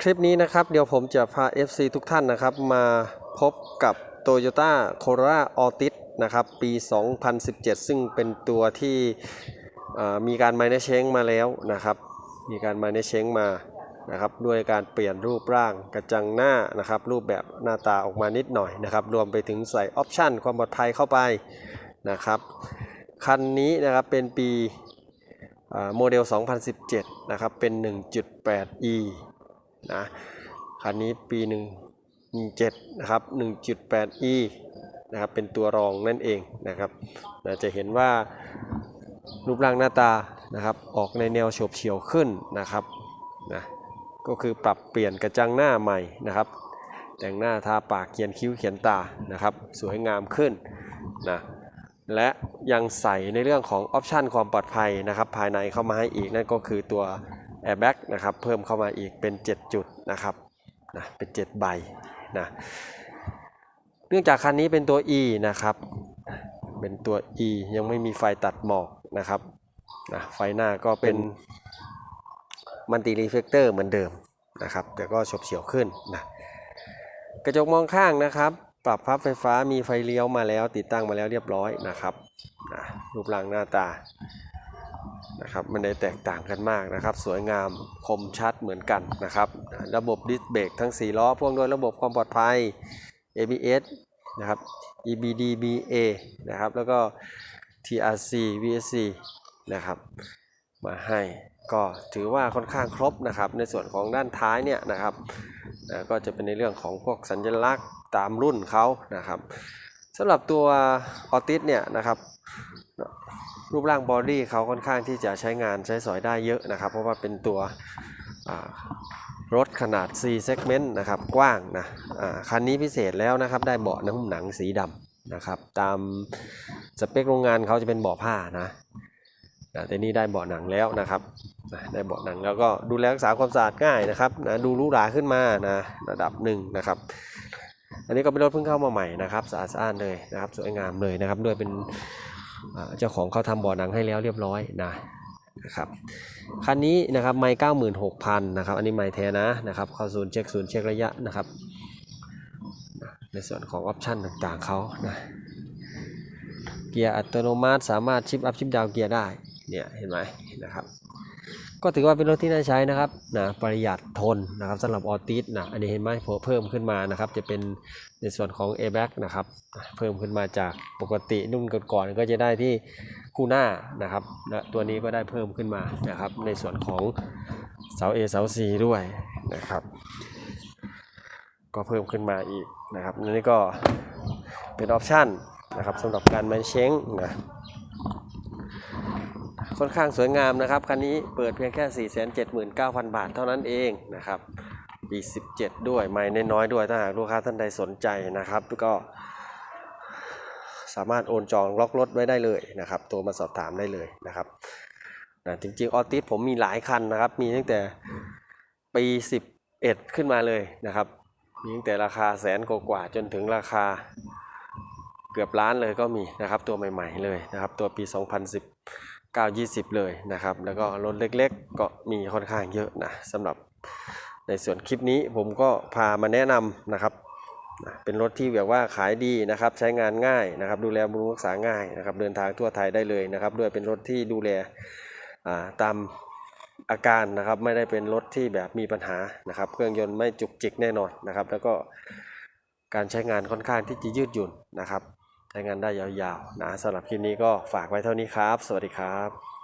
คลิปนี้นะครับเดี๋ยวผมจะพา FC ทุกท่านนะครับ มาพบกับ Toyota Corolla Altis นะครับ ปี 2017 ซึ่งเป็นตัวที่มีการ m i n เชงมาแล้วนะครับ มีการ m i n เชงมานะครับด้วยการเปลี่ยนรูปร่างกระจังหน้านะครับ รูปแบบหน้าตาออกมานิดหน่อยนะครับ รวมไปถึงใส่ออปชันความปลอดภัยเข้าไปนะครับ คันนี้นะครับเป็นปีโมเดล 2017 นะครับ เป็น 1.8e นะคันนี้ปี1 17นะครับ 1.8e นะครับเป็นตัวรองนั่นเองนะครับนะจะเห็นว่ารูปร่างหน้าตานะครับออกในแนวโฉบเฉี่ยวขึ้นนะครับนะก็คือปรับเปลี่ยนกระจังหน้าใหม่นะครับ แต่งหน้าทาปากเขียนคิ้วเขียนตานะครับ สวยงามขึ้นนะและยังใส่ในเรื่องของออปชันความปลอดภัยนะครับ ภายในเข้ามาให้อีกนั่นก็คือตัว airbag นะครับเพิ่มเข้ามาอีกเป็น 7 จุดนะครับนะเป็น7ใบนะเนื่องจากคันนี้เป็นตัว E นะครับเป็นตัว E ยังไม่มีไฟตัดหมอกนะครับนะไฟหน้าก็เป็นมันติรีเฟกเตอร์เหมือนเดิมนะครับ แต่ก็ฉบเฉียวขึ้นนะกระจกมองข้างนะครับ ปรับพับไฟฟ้ามีไฟเลี้ยวมาแล้ว ติดตั้งมาแล้วเรียบร้อยนะครับนะรูปร่างหน้าตา นะครับมันได้แตกต่างกันมากนะครับ สวยงามคมชัดเหมือนกันนะครับ ระบบดิสเบรกทั้ง 4 ล้อพ่วงด้วยระบบความปลอดภัย ABS นะครับ EBD BA นะครับ แล้วก็ TRC VSC นะครับมาให้ก็ถือว่าค่อนข้างครบนะครับ ในส่วนของด้านท้ายเนี่ยนะครับก็จะเป็นในเรื่องของพวกสัญลักษณ์ตามรุ่นเขานะครับสำหรับตัวออติสเนี่ยนะครับ รูปร่างบอดี้เขาค่อนข้างที่จะใช้งานใช้สอยได้เยอะนะครับ เพราะว่าเป็นตัวรถขนาด C segment นะครับ กว้างนะอ่าคันนี้พิเศษแล้วนะครับ ได้เบาะน้ำหนังสีดำนะครับ ตามสเปคโรงงานเขาจะเป็นเบาะผ้านะแต่นี่ได้เบาะหนังแล้วนะครับ ได้เบาะหนังแล้วก็ดูแลรักษาความสะอาดง่ายนะครับนะดูรูหราขึ้นมานะระดับหนึ่งนะครับ อันนี้ก็เป็นรถเพิ่งเข้ามาใหม่นะครับสะอาดสะอ้านเลยนะครับ สวยงามเลยนะครับ ด้วยเป็น เจ้าของเขาทำบ่อหนังให้แล้วเรียบร้อยนะนะครับคันนี้นะครับไม่เก้าหมื่นหกพันนะครับอันนี้ไม่แท้นะนะครับเข้าศูนย์เช็คศูนย์เช็คระยะนะครับในส่วนของออปชันต่างๆเขานะเกียร์อัตโนมัติสามารถชิปอัพชิปดาวเกียร์ได้เนี่ยเห็นไหมนะครับ ก็ถือว่าเป็นรถที่น่าใช้นะครับนะประหยัดทนนะครับสำหรับออติสนะอันนี้เห็นไหมเพิ่มขึ้นมานะครับ จะเป็นในส่วนของ airbag นะครับเพิ่มขึ้นมาจากปกติรุ่นก่อนๆก็จะได้ที่คู่หน้านะครับและตัวนี้ก็ได้เพิ่มขึ้นมานะครับ ในส่วนของเสา A เสา C ด้วยนะครับ ก็เพิ่มขึ้นมาอีกนะครับอันนี้ก็เป็นออปชันนะครับสำหรับการแมนเช้งนะ ค่อนข้างสวยงามนะครับ คันนี้เปิดเพียงแค่ 479,000 บาทเท่านั้นเองนะครับปี17 ด้วยไม่น้อยๆด้วยถ้าหากลูกค้าท่านใดสนใจนะครับ ก็สามารถโอนจองล็อกรถไว้ได้เลยนะครับโทรมาสอบถามได้เลยนะครับนะจริงๆออติสผมมีหลายคันนะครับ มีตั้งแต่ปี 11 ขึ้นมาเลยนะครับมีตั้งแต่ราคาแสนกว่าจนถึงราคาเกือบล้านเลยก็มีนะครับ ตัวใหม่ ๆเลยนะครับ ตัวปี 2010 920 เลยนะครับ แล้วก็รถเล็กๆ ก็มีค่อนข้างเยอะนะสำหรับในส่วนคลิปนี้ผมก็พามาแนะนำนะครับ เป็นรถที่แบบว่าขายดีนะครับ ใช้งานง่ายนะครับ ดูแลบำรุงรักษาง่ายนะครับ เดินทางทั่วไทยได้เลยนะครับ ด้วยเป็นรถที่ดูแลาตามอาการนะครับไม่ได้เป็นรถที่แบบมีปัญหานะครับ เครื่องยนต์ไม่จุกจิกแน่นอนนะครับ แล้วก็การใช้งานค่อนข้างที่จะยืดหยุ่นนะครับ ใช้งานได้ยาวๆนะสำหรับคลิปนี้ก็ฝากไว้เท่านี้ครับ สวัสดีครับ